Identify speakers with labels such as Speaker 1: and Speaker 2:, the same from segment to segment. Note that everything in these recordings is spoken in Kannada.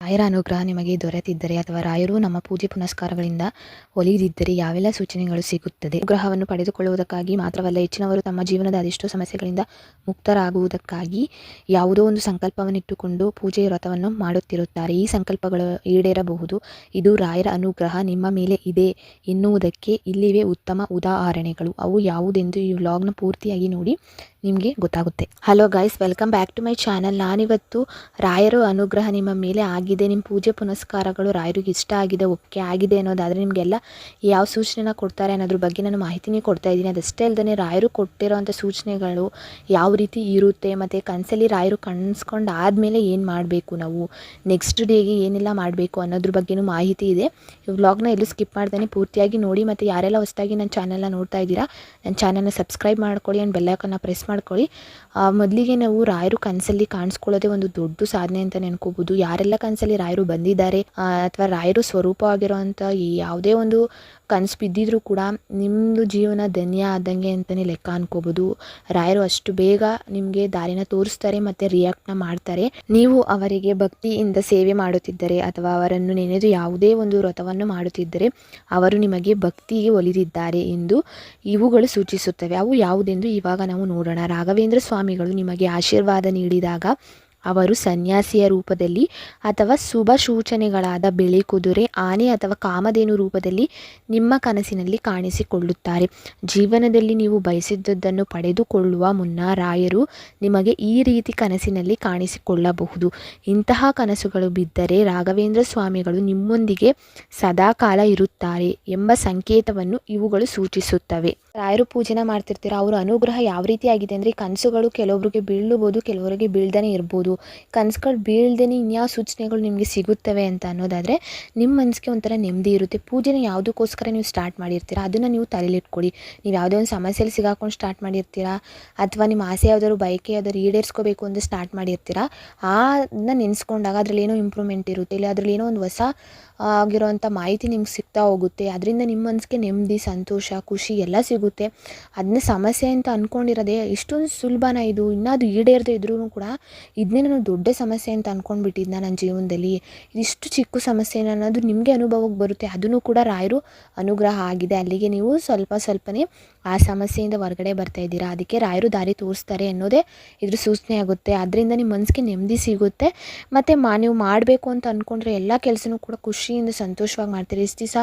Speaker 1: ರಾಯರ ಅನುಗ್ರಹ ನಿಮಗೆ ದೊರೆತಿದ್ದರೆ ಅಥವಾ ರಾಯರು ನಮ್ಮ ಪೂಜೆ ಪುನಸ್ಕಾರಗಳಿಂದ ಒಲಿದಿದ್ದರೆ ಯಾವೆಲ್ಲ ಸೂಚನೆಗಳು ಸಿಗುತ್ತದೆ? ಅನುಗ್ರಹವನ್ನು ಪಡೆದುಕೊಳ್ಳುವುದಕ್ಕಾಗಿ ಮಾತ್ರವಲ್ಲ, ಹೆಚ್ಚಿನವರು ತಮ್ಮ ಜೀವನದ ಅದೆಷ್ಟೋ ಸಮಸ್ಯೆಗಳಿಂದ ಮುಕ್ತರಾಗುವುದಕ್ಕಾಗಿ ಯಾವುದೋ ಒಂದು ಸಂಕಲ್ಪವನ್ನಿಟ್ಟುಕೊಂಡು ಪೂಜೆ ವ್ರತವನ್ನು ಮಾಡುತ್ತಿರುತ್ತಾರೆ. ಈ ಸಂಕಲ್ಪಗಳು ಈಡೇರಬಹುದು. ಇದು ರಾಯರ ಅನುಗ್ರಹ ನಿಮ್ಮ ಮೇಲೆ ಇದೆ ಎನ್ನುವುದಕ್ಕೆ ಇಲ್ಲಿವೆ ಉತ್ತಮ ಉದಾಹರಣೆಗಳು. ಅವು ಯಾವುದೆಂದು ಈ ವ್ಲಾಗ್ನ ಪೂರ್ತಿಯಾಗಿ ನೋಡಿ. ನಿಮಗೆ ಗೊತ್ತಾಗುತ್ತೆ. Hello guys welcome back to my channel ನಾನಿವತ್ತು ರಾಯರು ಅನುಗ್ರಹ ನಿಮ್ಮ ಮೇಲೆ ಆಗಿದೆ. ನಿಮ್ಮ ಪೂಜೆ ಪುನಸ್ಕಾರಗಳು ರಾಯರಿಗೆ ಇಷ್ಟ ಆಗಿದೆ, ಒಪ್ಪಿಗೆ ಆಗಿದೆ ಅನ್ನೋದಾದರೆ ನಿಮಗೆಲ್ಲ ಯಾವ ಸೂಚನೆನ ಕೊಡ್ತಾರೆ ಅನ್ನೋದ್ರ ಬಗ್ಗೆ ನಾನು ಮಾಹಿತಿನೇ ಕೊಡ್ತಾ ಇದ್ದೀನಿ. ಅದಷ್ಟೇ ಅಲ್ಲದೆ ರಾಯರು ಕೊಟ್ಟಿರೋಂಥ ಸೂಚನೆಗಳು ಯಾವ ರೀತಿ ಇರುತ್ತೆ ಮತ್ತು ಕನಸಲ್ಲಿ ರಾಯರು ಕಣ್ಸ್ಕೊಂಡು ಆದಮೇಲೆ ಏನು ಮಾಡಬೇಕು ನಾವು? ನೆಕ್ಸ್ಟ್ ಡೇಗೆ ಏನೆಲ್ಲ ಮಾಡಬೇಕು ಅನ್ನೋದ್ರ ಬಗ್ಗೆನೂ ಮಾಹಿತಿ ಇದೆ. ಈ ವ್ಲಾಗ್ನ ಎಲ್ಲೂ ಸ್ಕಿಪ್ ಮಾಡ್ತಾನೆ ಪೂರ್ತಿಯಾಗಿ ನೋಡಿ ಮತ್ತು ಯಾರೆಲ್ಲ ಹೊಸದಾಗಿ ನನ್ನ ಚಾನಲ್ನ ನೋಡ್ತಾ ಇದ್ದೀರಾ, ನನ್ನ ಚಾನಲ್ನ ಸಬ್ಸ್ಕ್ರೈಬ್ ಮಾಡ್ಕೊಳ್ಳಿ ಆ್ಯಂಡ್ ಬೆಲ್ಲೈಕನ್ನ ಪ್ರೆಸ್ ಮಾಡ್ಕೊಳ್ಳಿ. ಮೊದಲಿಗೆ ನಾವು ರಾಯರು ಕನಸಲ್ಲಿ ಕಾಣಿಸ್ಕೊಳ್ಳೋದೇ ಒಂದು ದೊಡ್ಡ ಸಾಧನೆ ಅಂತ ನೆನ್ಕೋಬಹುದು ಯಾರೆಲ್ಲ ಕನಸಲ್ಲಿ ರಾಯರು ಬಂದಿದ್ದಾರೆ ಅಥವಾ ರಾಯರು ಸ್ವರೂಪವಾಗಿರುವಂಥ ಯಾವುದೇ ಒಂದು ಕನಸು ಬಿದ್ದಿದ್ರು ಕೂಡ ನಿಮ್ಮದು ಜೀವನ ಧನ್ಯ ಆದಂಗೆ ಅಂತಲೇ ಲೆಕ್ಕ ಅನ್ಕೋಬೋದು. ರಾಯರು ಅಷ್ಟು ಬೇಗ ನಿಮಗೆ ದಾರಿನ ತೋರಿಸ್ತಾರೆ ಮತ್ತು ರಿಯಾಕ್ಟ್ನ ಮಾಡ್ತಾರೆ. ನೀವು ಅವರಿಗೆ ಭಕ್ತಿಯಿಂದ ಸೇವೆ ಮಾಡುತ್ತಿದ್ದರೆ ಅಥವಾ ಅವರನ್ನು ನೆನೆದು ಯಾವುದೇ ಒಂದು ವ್ರತವನ್ನು ಮಾಡುತ್ತಿದ್ದರೆ ಅವರು ನಿಮಗೆ ಭಕ್ತಿಗೆ ಒಲಿದಿದ್ದಾರೆ ಎಂದು ಇವುಗಳು ಸೂಚಿಸುತ್ತವೆ. ಅವು ಯಾವುದೆಂದು ಇವಾಗ ನಾವು ನೋಡೋಣ. ರಾಘವೇಂದ್ರ ಸ್ವಾಮಿಗಳು ನಿಮಗೆ ಆಶೀರ್ವಾದ ನೀಡಿದಾಗ ಅವರು ಸನ್ಯಾಸಿಯ ರೂಪದಲ್ಲಿ ಅಥವಾ ಶುಭ ಸೂಚನೆಗಳಾದ ಬಿಳಿ ಕುದುರೆ, ಆನೆ ಅಥವಾ ಕಾಮಧೇನು ರೂಪದಲ್ಲಿ ನಿಮ್ಮ ಕನಸಿನಲ್ಲಿ ಕಾಣಿಸಿಕೊಳ್ಳುತ್ತಾರೆ. ಜೀವನದಲ್ಲಿ ನೀವು ಬಯಸಿದ್ದದ್ದನ್ನು ಪಡೆದುಕೊಳ್ಳುವ ಮುನ್ನ ರಾಯರು ನಿಮಗೆ ಈ ರೀತಿ ಕನಸಿನಲ್ಲಿ ಕಾಣಿಸಿಕೊಳ್ಳಬಹುದು. ಇಂತಹ ಕನಸುಗಳು ಬಿದ್ದರೆ ರಾಘವೇಂದ್ರ ಸ್ವಾಮಿಗಳು ನಿಮ್ಮೊಂದಿಗೆ ಸದಾಕಾಲ ಇರುತ್ತಾರೆ ಎಂಬ ಸಂಕೇತವನ್ನು ಇವುಗಳು ಸೂಚಿಸುತ್ತವೆ. ರಾಯರು ಪೂಜೆನ ಮಾಡ್ತಿರ್ತೀರ? ಅವರ ಅನುಗ್ರಹ ಯಾವ ರೀತಿ ಆಗಿದೆ ಅಂದರೆ ಕನಸುಗಳು ಕೆಲವೊಬ್ಬರಿಗೆ ಬೀಳಬಹುದು, ಕೆಲವರಿಗೆ ಬೀಳ್ದನೇ ಇರ್ಬೋದು. ಕನಸುಗಳು ಬೀಳ್ದೇ ಇನ್ಯಾವ ಸೂಚನೆಗಳು ನಿಮಗೆ ಸಿಗುತ್ತವೆ ಅಂತ ಅನ್ನೋದಾದರೆ ನಿಮ್ಮ ಮನಸ್ಸಿಗೆ ಒಂಥರ ನೆಮ್ಮದಿ ಇರುತ್ತೆ. ಪೂಜೆನ ಯಾವುದಕ್ಕೋಸ್ಕರ ನೀವು ಸ್ಟಾರ್ಟ್ ಮಾಡಿರ್ತೀರ? ಅದನ್ನು ನೀವು ತಲೆಲಿಟ್ಕೊಳ್ಳಿ ನೀವು ಯಾವುದೇ ಒಂದು ಸಮಸ್ಯೆಯಲ್ಲಿ ಸಿಗಾಕೊಂಡು ಸ್ಟಾರ್ಟ್ ಮಾಡಿರ್ತೀರಾ? ಅಥವಾ ನಿಮ್ಮ ಆಸೆ ಯಾವ್ದಾದ್ರು, ಬಯಕೆ ಯಾವ್ದಾದ್ರು ಈಡೇರಿಸ್ಕೋಬೇಕು ಅಂತ ಸ್ಟಾರ್ಟ್ ಮಾಡಿರ್ತೀರಾ? ಅದನ್ನ ನೆನೆಸ್ಕೊಂಡಾಗ ಅದರಲ್ಲಿ ಏನೋ ಇಂಪ್ರೂವ್ಮೆಂಟ್ ಇರುತ್ತೆ. ಇಲ್ಲ, ಅದರಲ್ಲಿ ಏನೋ ಒಂದು ಹೊಸ ಆಗಿರೋವಂಥ ಮಾಹಿತಿ ನಿಮ್ಗೆ ಸಿಗ್ತಾ ಹೋಗುತ್ತೆ. ಅದರಿಂದ ನಿಮ್ಮ ಮನಸ್ಸಿಗೆ ನೆಮ್ಮದಿ, ಸಂತೋಷ, ಖುಷಿ ಎಲ್ಲ ಸಿಗುತ್ತೆ. ಅದನ್ನ ಸಮಸ್ಯೆ ಅಂತ ಅಂದ್ಕೊಂಡಿರೋದೇ ಇಷ್ಟೊಂದು ಸುಲಭನ ಇದು. ಇನ್ನೂ ಅದು ಈಡೇರದೇ ಇದ್ರೂ ಕೂಡ ಇದನ್ನೇ ನಾನು ದೊಡ್ಡ ಸಮಸ್ಯೆ ಅಂತ ಅಂದ್ಕೊಂಡ್ಬಿಟ್ಟಿದ್ನ ನನ್ನ ಜೀವನದಲ್ಲಿ. ಇದಿಷ್ಟು ಚಿಕ್ಕ ಸಮಸ್ಯೆ ಅನ್ನೋದು ನಿಮಗೆ ಅನುಭವಕ್ಕೆ ಬರುತ್ತೆ, ಅದನ್ನು ಕೂಡ ರಾಯರು ಅನುಗ್ರಹ ಆಗಿದೆ. ಅಲ್ಲಿಗೆ ನೀವು ಸ್ವಲ್ಪ ಸ್ವಲ್ಪನೇ ಆ ಸಮಸ್ಯೆಯಿಂದ ಹೊರಗಡೆ ಬರ್ತಾ ಇದ್ದೀರಾ. ಅದಕ್ಕೆ ರಾಯರು ದಾರಿ ತೋರಿಸ್ತಾರೆ ಅನ್ನೋದೇ ಇದ್ರ ಸೂಚನೆ ಆಗುತ್ತೆ. ಅದರಿಂದ ನಿಮ್ಮ ಮನಸ್ಸಿಗೆ ನೆಮ್ಮದಿ ಸಿಗುತ್ತೆ. ಮತ್ತು ಮಾ, ನೀವು ಮಾಡಬೇಕು ಅಂತ ಅಂದ್ಕೊಂಡ್ರೆ ಎಲ್ಲ ಕೆಲಸನೂ ಕೂಡ ಖುಷಿಯಿಂದ ಸಂತೋಷವಾಗಿ ಮಾಡ್ತೀರಿ. ಇಷ್ಟು ದಿವಸ,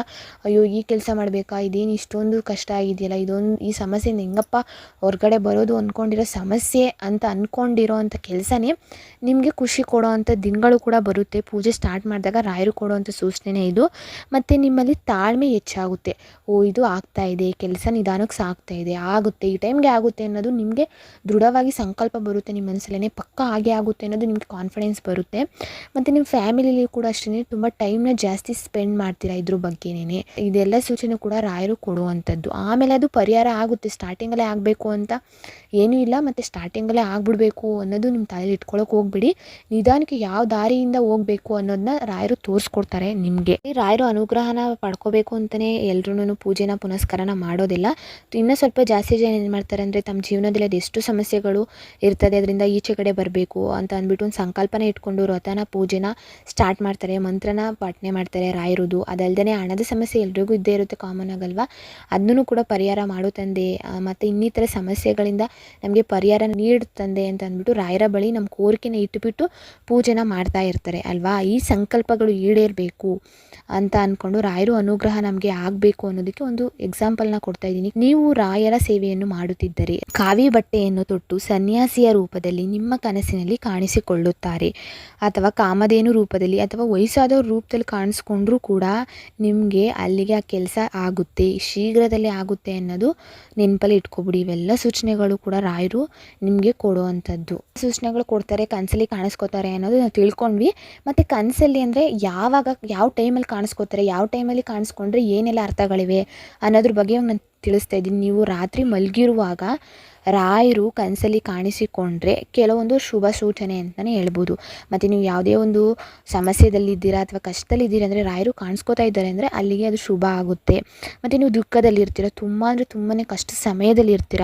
Speaker 1: ಅಯ್ಯೋ, ಈ ಕೆಲಸ ಮಾಡಬೇಕಾ? ಇದೇನು ಇಷ್ಟೊಂದು ಕಷ್ಟ ಆಗಿದೆಯಲ್ಲ? ಇದೊಂದು, ಈ ಸಮಸ್ಯೆಯಿಂದ ಹೆಂಗಪ್ಪ ಹೊರಗಡೆ ಬರೋದು ಅಂದ್ಕೊಂಡಿರೋ ಸಮಸ್ಯೆ ಅಂತ ಅಂದ್ಕೊಂಡಿರೋ ಅಂಥ ಕೆಲಸನೇ ನಿಮಗೆ ಖುಷಿ ಕೊಡೋ ಅಂಥ ದಿನಗಳು ಕೂಡ ಬರುತ್ತೆ. ಪೂಜೆ ಸ್ಟಾರ್ಟ್ ಮಾಡಿದಾಗ ರಾಯರು ಕೊಡುವಂಥ ಸೂಚನೆನೇ ಇದು. ಮತ್ತು ನಿಮ್ಮಲ್ಲಿ ತಾಳ್ಮೆ ಹೆಚ್ಚಾಗುತ್ತೆ. ಓ, ಇದು ಆಗ್ತಾ ಇದೆ, ಕೆಲಸ ನಿಧಾನಕ್ಕೆ ಸಾಗ್ತಾ ಇದೆ, ಆಗುತ್ತೆ, ಈ ಟೈಮ್ಗೆ ಆಗುತ್ತೆ ಅನ್ನೋದು ನಿಮಗೆ ದೃಢವಾಗಿ ಸಂಕಲ್ಪ ಬರುತ್ತೆ, ನಿಮ್ಮ ಮನಸ್ಸಲ್ಲೇ ಪಕ್ಕ ಹಾಗೆ ಆಗುತ್ತೆ ಅನ್ನೋದು ನಿಮಗೆ ಕಾನ್ಫಿಡೆನ್ಸ್ ಬರುತ್ತೆ. ಮತ್ತು ನಿಮ್ಮ ಫ್ಯಾಮಿಲಿಲಿ ಕೂಡ ಅಷ್ಟೇ ತುಂಬ ಟೈಮ್ನ ಜಾಸ್ತಿ ಸ್ಪೆಂಡ್ ಮಾಡ್ತೀರಾ ಇದ್ರ ಬಗ್ಗೆನೇ ಇದೆಲ್ಲ ಸೂಚನೆ ಕೂಡ ರಾಯರು ಕೊಡುವಂಥದ್ದು. ಆಮೇಲೆ ಅದು ಪರಿಹಾರ ಆಗುತ್ತೆ ಸ್ಟಾರ್ಟಿಂಗಲ್ಲೇ ಆಗಬೇಕು ಅಂತ ಏನೂ ಇಲ್ಲ, ಮತ್ತು ಸ್ಟಾರ್ಟಿಂಗಲ್ಲೇ ಆಗಿಬಿಡ್ಬೇಕು ಅನ್ನೋದು ನಿಮ್ಮ ತಲೆಯಲ್ಲಿ ಇಟ್ಕೊಳ್ಳೋಕೆ ಹೋಗ್ಬಿಡಿ. ನಿಧಾನಕ್ಕೆ ಯಾವ ದಾರಿಯಿಂದ ಹೋಗ್ಬೇಕು ಅನ್ನೋದನ್ನ ರಾಯರು ತೋರಿಸ್ಕೊಡ್ತಾರೆ ನಿಮಗೆ. ರಾಯರು ಅನುಗ್ರಹನ ಪಡ್ಕೋಬೇಕು ಅಂತಲೇ ಎಲ್ರೂ ಪೂಜೆನ ಪುನಸ್ಕಾರನ ಮಾಡೋದಿಲ್ಲ. ಇನ್ನೂ ಸ್ವಲ್ಪ ಜಾಸ್ತಿ ಜನ ಏನು ಮಾಡ್ತಾರೆ ಅಂದರೆ ತಮ್ಮ ಜೀವನದಲ್ಲಿ ಅದೆಷ್ಟು ಸಮಸ್ಯೆಗಳು ಇರ್ತದೆ, ಅದರಿಂದ ಈಚೆ ಕಡೆ ಬರಬೇಕು ಅಂತ ಅಂದ್ಬಿಟ್ಟು ಒಂದು ಸಂಕಲ್ಪನ ಇಟ್ಕೊಂಡು ವ್ರತನ ಪೂಜೆನ ಸ್ಟಾರ್ಟ್ ಮಾಡ್ತಾರೆ, ಮಂತ್ರನ ಪಾಠನೆ ಮಾಡ್ತಾರೆ ರಾಯರುದು. ಅದಲ್ಲದೆ ಹಣದ ಸಮಸ್ಯೆ ಎಲ್ರಿಗೂ ಇದ್ದೇ ಇರುತ್ತೆ ಕಾಮನ್ ಆಗಲ್ವಾ? ಅದನ್ನು ಕೂಡ ಪರಿಹಾರ ಮಾಡು ತಂದೆ. ಮತ್ತು ಇನ್ನಿತರ ಸಮಸ್ಯೆಗಳಿಂದ ನಮಗೆ ಪರಿಹಾರ ನೀಡು ತಂದೆ ಅಂತ ಅಂದ್ಬಿಟ್ಟು ರಾಯರ ಬಳಿ ನಮ್ಮ ಕೋರಿಕೆನ ಇಟ್ಟುಬಿಟ್ಟು ಪೂಜೆನ ಮಾಡ್ತಾ ಇರ್ತಾರೆ, ಅಲ್ವಾ? ಈ ಸಂಕಲ್ಪಗಳು ಈಡೇರಬೇಕು ಅಂತ ಅಂದ್ಕೊಂಡು ರಾಯರು ಅನುಗ್ರಹ ನಮಗೆ ಆಗಬೇಕು ಅನ್ನೋದಕ್ಕೆ ಒಂದು ಎಕ್ಸಾಂಪಲ್ನ ಕೊಡ್ತಾ ಇದ್ದೀನಿ. ನೀವು ರಾಯರ ಸೇವೆಯನ್ನು ಮಾಡುತ್ತಿದ್ದರೆ ಕಾವಿ ಬಟ್ಟೆಯನ್ನು ತೊಟ್ಟು ಸನ್ಯಾಸಿಯ ರೂಪದಲ್ಲಿ ನಿಮ್ಮ ಕನಸಿನಲ್ಲಿ ಕಾಣಿಸಿಕೊಳ್ಳುತ್ತಾರೆ. ಅಥವಾ ಕಾಮಧೇನು ರೂಪದಲ್ಲಿ ಅಥವಾ ವಯಸ್ಸಾದವ್ರ ರೂಪದಲ್ಲಿ ಕಾಣಿಸ್ಕೊಂಡ್ರೂ ಕೂಡ ನಿಮಗೆ ಅಲ್ಲಿಗೆ ಆ ಕೆಲಸ ಆಗುತ್ತೆ. ಶೀಘ್ರದಲ್ಲೇ ಆಗುತ್ತೆ ಅನ್ನೋದು ನೆನಪಲ್ಲಿ ಇಟ್ಕೊಬಿಡಿ. ಇವೆಲ್ಲ ಸೂಚನೆಗಳು ಕೂಡ ರಾಯರು ನಿಮಗೆ ಕೊಡುವಂಥದ್ದು. ಸೂಚನೆಗಳು ಕೊಡ್ತಾರೆ. ಕನಸಲ್ಲಿ ಕಾಣಿಸ್ಕೋತಾರೆ ಅನ್ನೋದು ನಾವು ತಿಳ್ಕೊಂಡ್ವಿ. ಮತ್ತು ಕನಸಲ್ಲಿ ಅಂದರೆ ಯಾವಾಗ, ಯಾವ ಟೈಮಲ್ಲಿ ಕಾಣಿಸ್ಕೋತಾರೆ, ಯಾವ ಟೈಮಲ್ಲಿ ಕಾಣಿಸ್ಕೊಂಡ್ರೆ ಏನೆಲ್ಲ ಅರ್ಥಗಳಿವೆ ಅನ್ನೋದ್ರ ಬಗ್ಗೆ ನಾನು ತಿಳಿಸ್ತಾ ಇದ್ದೀನಿ. ನೀವು ರಾತ್ರಿ ಮಲಗಿರುವಾಗ ರಾಯರು ಕನಸಲ್ಲಿ ಕಾಣಿಸಿಕೊಂಡ್ರೆ ಕೆಲವೊಂದು ಶುಭ ಸೂಚನೆ ಅಂತಲೇ ಹೇಳ್ಬೋದು. ಮತ್ತು ನೀವು ಯಾವುದೇ ಒಂದು ಸಮಸ್ಯೆದಲ್ಲಿದ್ದೀರಾ ಅಥವಾ ಕಷ್ಟದಲ್ಲಿದ್ದೀರಾ ಅಂದರೆ ರಾಯರು ಕಾಣಿಸ್ಕೋತಾ ಇದ್ದಾರೆ ಅಂದರೆ ಅಲ್ಲಿಗೆ ಅದು ಶುಭ ಆಗುತ್ತೆ. ಮತ್ತು ನೀವು ದುಃಖದಲ್ಲಿರ್ತೀರ, ತುಂಬ ಅಂದರೆ ತುಂಬಾ ಕಷ್ಟ ಸಮಯದಲ್ಲಿ ಇರ್ತೀರ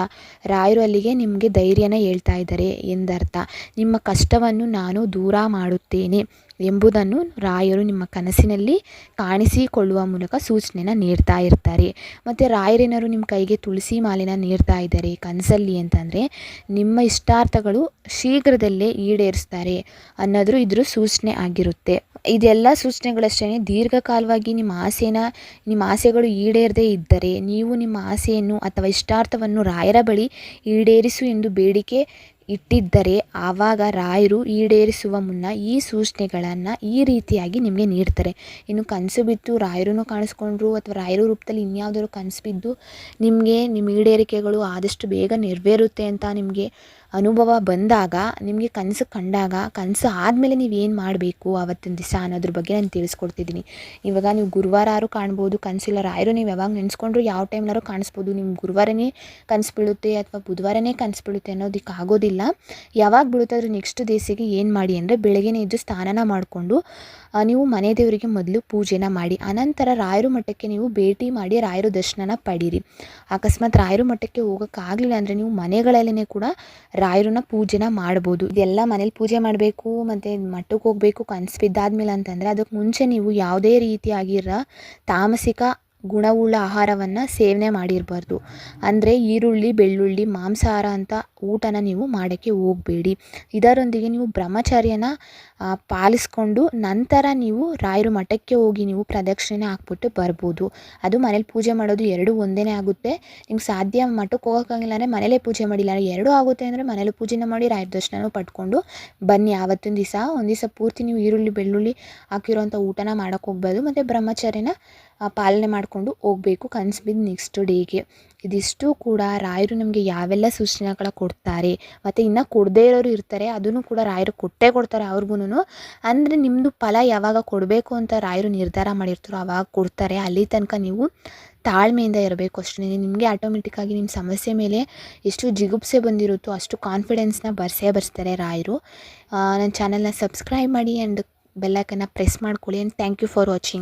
Speaker 1: ರಾಯರು ಅಲ್ಲಿಗೆ ನಿಮಗೆ ಧೈರ್ಯನ ಹೇಳ್ತಾ ಇದ್ದಾರೆ ಎಂದರ್ಥ. ನಿಮ್ಮ ಕಷ್ಟವನ್ನು ನಾನು ದೂರ ಮಾಡುತ್ತೇನೆ ಎಂಬುದನ್ನು ರಾಯರು ನಿಮ್ಮ ಕನಸಿನಲ್ಲಿ ಕಾಣಿಸಿಕೊಳ್ಳುವ ಮೂಲಕ ಸೂಚನೆನ ನೀಡ್ತಾ ಇರ್ತಾರೆ. ಮತ್ತು ರಾಯರೇನಾದ್ರು ನಿಮ್ಮ ಕೈಗೆ ತುಳಸಿ ಮಾಲಿನ ನೀಡ್ತಾ ಇದ್ದಾರೆ, ಕನಸಲ್ಲಿ ಅಂತಂದರೆ, ನಿಮ್ಮ ಇಷ್ಟಾರ್ಥಗಳು ಶೀಘ್ರದಲ್ಲೇ ಈಡೇರಿಸ್ತಾರೆ ಅನ್ನೋದ್ರ ಇದ್ರ ಸೂಚನೆ ಆಗಿರುತ್ತೆ. ಇದೆಲ್ಲ ಸೂಚನೆಗಳಷ್ಟೇ ದೀರ್ಘಕಾಲವಾಗಿ ನಿಮ್ಮ ಆಸೆನ, ನಿಮ್ಮ ಆಸೆಗಳು ಈಡೇರದೇ ಇದ್ದರೆ, ನೀವು ನಿಮ್ಮ ಆಸೆಯನ್ನು ಅಥವಾ ಇಷ್ಟಾರ್ಥವನ್ನು ರಾಯರ ಬಳಿ ಈಡೇರಿಸು ಎಂದು ಬೇಡಿಕೆ ಇಟ್ಟಿದ್ದರೆ ಆವಾಗ ರಾಯರು ಈಡೇರಿಸುವ ಮುನ್ನ ಈ ಸೂಚನೆಗಳನ್ನು ಈ ರೀತಿಯಾಗಿ ನಿಮಗೆ ನೀಡ್ತಾರೆ. ಇನ್ನು ಕನಸು ಬಿತ್ತು ರಾಯರೂ ಕಾಣಿಸ್ಕೊಂಡ್ರು ಅಥವಾ ರಾಯರ ರೂಪದಲ್ಲಿ ಇನ್ಯಾವುದಾದ್ರು ಕನಸು ಬಿದ್ದು ನಿಮಗೆ ನಿಮ್ಮ ಈಡೇರಿಕೆಗಳು ಆದಷ್ಟು ಬೇಗ ನೆರವೇರುತ್ತೆ ಅಂತ ನಿಮಗೆ ಅನುಭವ ಬಂದಾಗ, ನಿಮಗೆ ಕನಸು ಕಂಡಾಗ, ಕನಸು ಆದಮೇಲೆ ನೀವು ಏನು ಮಾಡಬೇಕು ಆವತ್ತಿನ ದಿವಸ ಅನ್ನೋದ್ರ ಬಗ್ಗೆ ನಾನು ತಿಳಿಸ್ಕೊಡ್ತಿದ್ದೀನಿ ಇವಾಗ ನೀವು ಗುರುವಾರ ಯಾರು ಕಾಣ್ಬೋದು ಕನಸಿಲ್ಲ ರಾಯರು ನೀವು ಯಾವಾಗ ನೆನೆಸ್ಕೊಂಡ್ರು ಯಾವ ಟೈಮ್ನಾರು ಕಾಣಿಸ್ಬೋದು ನಿಮ್ಮ ಗುರುವಾರನೇ ಕನಸು ಬೀಳುತ್ತೆ ಅಥವಾ ಬುಧವಾರನೇ ಕನಸು ಬೀಳುತ್ತೆ ಅನ್ನೋದಕ್ಕೆ ಆಗೋದಿಲ್ಲ. ಯಾವಾಗ ಬೀಳುತ್ತೆ ನೆಕ್ಸ್ಟ್ ದಿವಸಕ್ಕೆ ಏನು ಮಾಡಿ ಅಂದರೆ ಬೆಳಗ್ಗೆನೇ ಎದ್ದು ಸ್ನಾನನ ಮಾಡಿಕೊಂಡು ನೀವು ಮನೆ ದೇವರಿಗೆ ಮೊದಲು ಪೂಜೆನ ಮಾಡಿ, ಅನಂತರ ರಾಯರು ಮಠಕ್ಕೆ ನೀವು ಭೇಟಿ ಮಾಡಿ ರಾಯರು ದರ್ಶನನ ಪಡೀರಿ. ಅಕಸ್ಮಾತ್ ರಾಯರು ಮಠಕ್ಕೆ ಹೋಗೋಕ್ಕಾಗಲಿಲ್ಲ ಅಂದರೆ ನೀವು ಮನೆಗಳಲ್ಲೇ ಕೂಡ ರಾಯರನ್ನ ಪೂಜೆನ ಮಾಡ್ಬೋದು. ಇದೆಲ್ಲ ಮನೇಲಿ ಪೂಜೆ ಮಾಡಬೇಕು, ಮತ್ತು ಮಠಕ್ಕೆ ಹೋಗಬೇಕು ಕನಸು ಬಿದ್ದಾದ್ಮೇಲೆ ಅಂತಂದರೆ ಅದಕ್ಕೆ ಮುಂಚೆ ನೀವು ಯಾವುದೇ ರೀತಿಯಾಗಿರೋ ತಾಮಸಿಕ ಗುಣವುಳ್ಳ ಆಹಾರವನ್ನು ಸೇವನೆ ಮಾಡಿರಬಾರ್ದು. ಅಂದರೆ ಈರುಳ್ಳಿ, ಬೆಳ್ಳುಳ್ಳಿ, ಮಾಂಸಾಹಾರ ಅಂತ ಊಟನ ನೀವು ಮಾಡೋಕ್ಕೆ ಹೋಗಬೇಡಿ. ಇದರೊಂದಿಗೆ ನೀವು ಬ್ರಹ್ಮಚರ್ಯನ ಪಾಲಿಸ್ಕೊಂಡು ನಂತರ ನೀವು ರಾಯರ ಮಠಕ್ಕೆ ಹೋಗಿ ನೀವು ಪ್ರದಕ್ಷಿಣೆ ಹಾಕ್ಬಿಟ್ಟು ಬರ್ಬೋದು. ಅದು ಮನೇಲಿ ಪೂಜೆ ಮಾಡೋದು ಎರಡೂ ಒಂದೇ ಆಗುತ್ತೆ. ನಿಮ್ಗೆ ಸಾಧ್ಯ ಮಠಕ್ಕೆ ಹೋಗೋಕ್ಕಾಗಿಲ್ಲ ಅಂದರೆ ಮನೇಲೇ ಪೂಜೆ ಮಾಡಿಲ್ಲ ಎರಡೂ ಆಗುತ್ತೆ ಅಂದರೆ ಮನೇಲಿ ಪೂಜೆನ ಮಾಡಿ ರಾಯರ ದರ್ಶನ ಪಡ್ಕೊಂಡು ಬನ್ನಿ. ಆವತ್ತಿನ ದಿವಸ ಒಂದು ದಿವಸ ಪೂರ್ತಿ ನೀವು ಈರುಳ್ಳಿ, ಬೆಳ್ಳುಳ್ಳಿ ಹಾಕಿರೋಂಥ ಊಟನ ಮಾಡೋಕ್ಕೆ ಹೋಗ್ಬಾರ್ದು. ಮತ್ತು ಬ್ರಹ್ಮಚರ್ಯನ ಪಾಲನೆ ಮಾಡಿಕೊಂಡು ಹೋಗಬೇಕು ಕನಸು ಬಿದ್ದು ನೆಕ್ಸ್ಟ್ ಡೇಗೆ ಇದಿಷ್ಟು ಕೂಡ ರಾಯರು ನಮಗೆ ಯಾವೆಲ್ಲ ಸೂಚನೆಗಳ ಕೊಡ್ತಾರೆ, ಮತ್ತು ಇನ್ನು ಕೊಡದೇ ಇರೋರು ಇರ್ತಾರೆ, ಅದನ್ನು ಕೂಡ ರಾಯರು ಕೊಟ್ಟೇ ಕೊಡ್ತಾರೆ ಅವ್ರಿಗೂ ಅಂದರೆ ನಿಮ್ಮದು ಫಲ ಯಾವಾಗ ಕೊಡಬೇಕು ಅಂತ ರಾಯರು ನಿರ್ಧಾರ ಮಾಡಿರ್ತಾರೋ ಆವಾಗ ಕೊಡ್ತಾರೆ. ಅಲ್ಲಿ ತನಕ ನೀವು ತಾಳ್ಮೆಯಿಂದ ಇರಬೇಕು ಅಷ್ಟೇ. ನಿಮಗೆ ಆಟೋಮೆಟಿಕ್ಕಾಗಿ ನಿಮ್ಮ ಸಮಸ್ಯೆ ಮೇಲೆ ಎಷ್ಟು ಜಿಗುಪ್ಸೆ ಬಂದಿರುತ್ತೋ ಅಷ್ಟು ಕಾನ್ಫಿಡೆನ್ಸ್ನ ಬರ್ಸೇ ಬರ್ಸ್ತಾರೆ ರಾಯರು. ನನ್ನ ಚಾನಲ್ನ ಸಬ್ಸ್ಕ್ರೈಬ್ ಮಾಡಿ ಆ್ಯಂಡ್ ಬೆಲ್ಲೈಕನ್ನ ಪ್ರೆಸ್ ಮಾಡ್ಕೊಳ್ಳಿ and thank you for watching